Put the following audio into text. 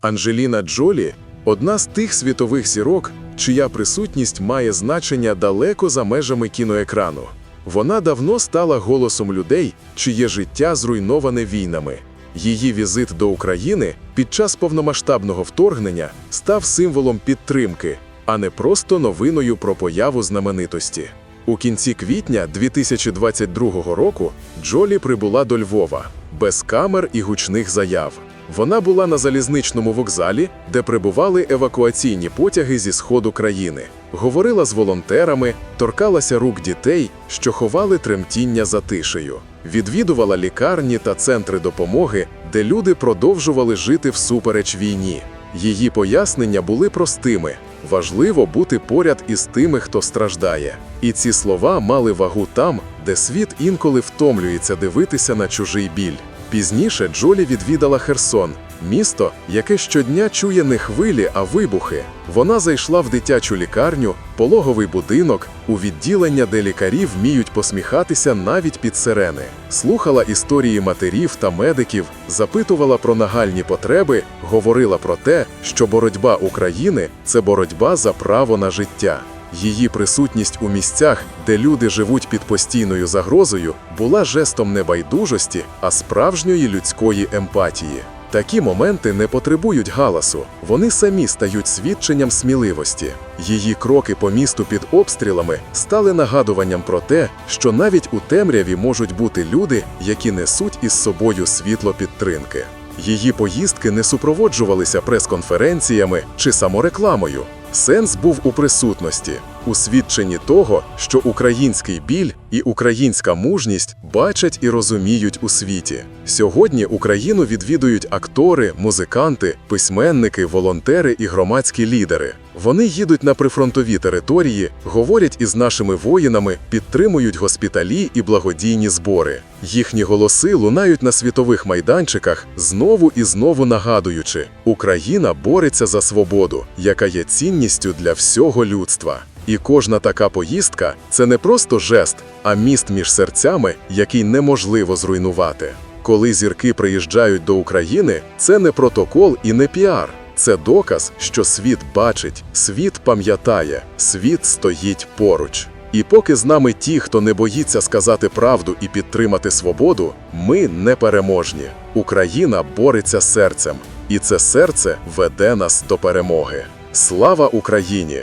Анджеліна Джолі одна з тих світових зірок, чия присутність має значення далеко за межами кіноекрану. Вона давно стала голосом людей, чиє життя зруйноване війнами. Її візит до України під час повномасштабного вторгнення став символом підтримки, а не просто новиною про появу знаменитості. У кінці квітня 2022 року Джолі прибула до Львова без камер і гучних заяв. Вона була на залізничному вокзалі, де прибували евакуаційні потяги зі сходу країни. Говорила з волонтерами, торкалася рук дітей, що ховали тремтіння за тишею. Відвідувала лікарні та центри допомоги, де люди продовжували жити всупереч війні. Її пояснення були простими: важливо бути поряд із тими, хто страждає. І ці слова мали вагу там, де світ інколи втомлюється дивитися на чужий біль. Пізніше Джолі відвідала Херсон, місто, яке щодня чує не хвилі, а вибухи. Вона зайшла в дитячу лікарню, пологовий будинок, у відділення, де лікарі вміють посміхатися навіть під сирени. Слухала історії матерів та медиків, запитувала про нагальні потреби, говорила про те, що боротьба України це боротьба за право на життя. Її присутність у місцях, де люди живуть під постійною загрозою, була жестом не байдужості, а справжньої людської емпатії. Такі моменти не потребують галасу, вони самі стають свідченням сміливості. Її кроки по місту під обстрілами стали нагадуванням про те, що навіть у темряві можуть бути люди, які несуть із собою світло підтримки. Її поїздки не супроводжувалися прес-конференціями чи саморекламою. Сенс був у присутності, у свідченні того, що український біль і українська мужність бачать і розуміють у світі. Сьогодні Україну відвідують актори, музиканти, письменники, волонтери і громадські лідери. Вони їдуть на прифронтові території, говорять із нашими воїнами, підтримують госпіталі і благодійні збори. Їхні голоси лунають на світових майданчиках, знову і знову нагадуючи: Україна бореться за свободу, яка є цінністю для всього людства. І кожна така поїздка це не просто жест, а міст між серцями, який неможливо зруйнувати. Коли зірки приїжджають до України, це не протокол і не піар. Це доказ, що світ бачить, світ пам'ятає, світ стоїть поруч. І поки з нами ті, хто не боїться сказати правду і підтримати свободу, ми непереможні. Україна бореться серцем, і це серце веде нас до перемоги. Слава Україні!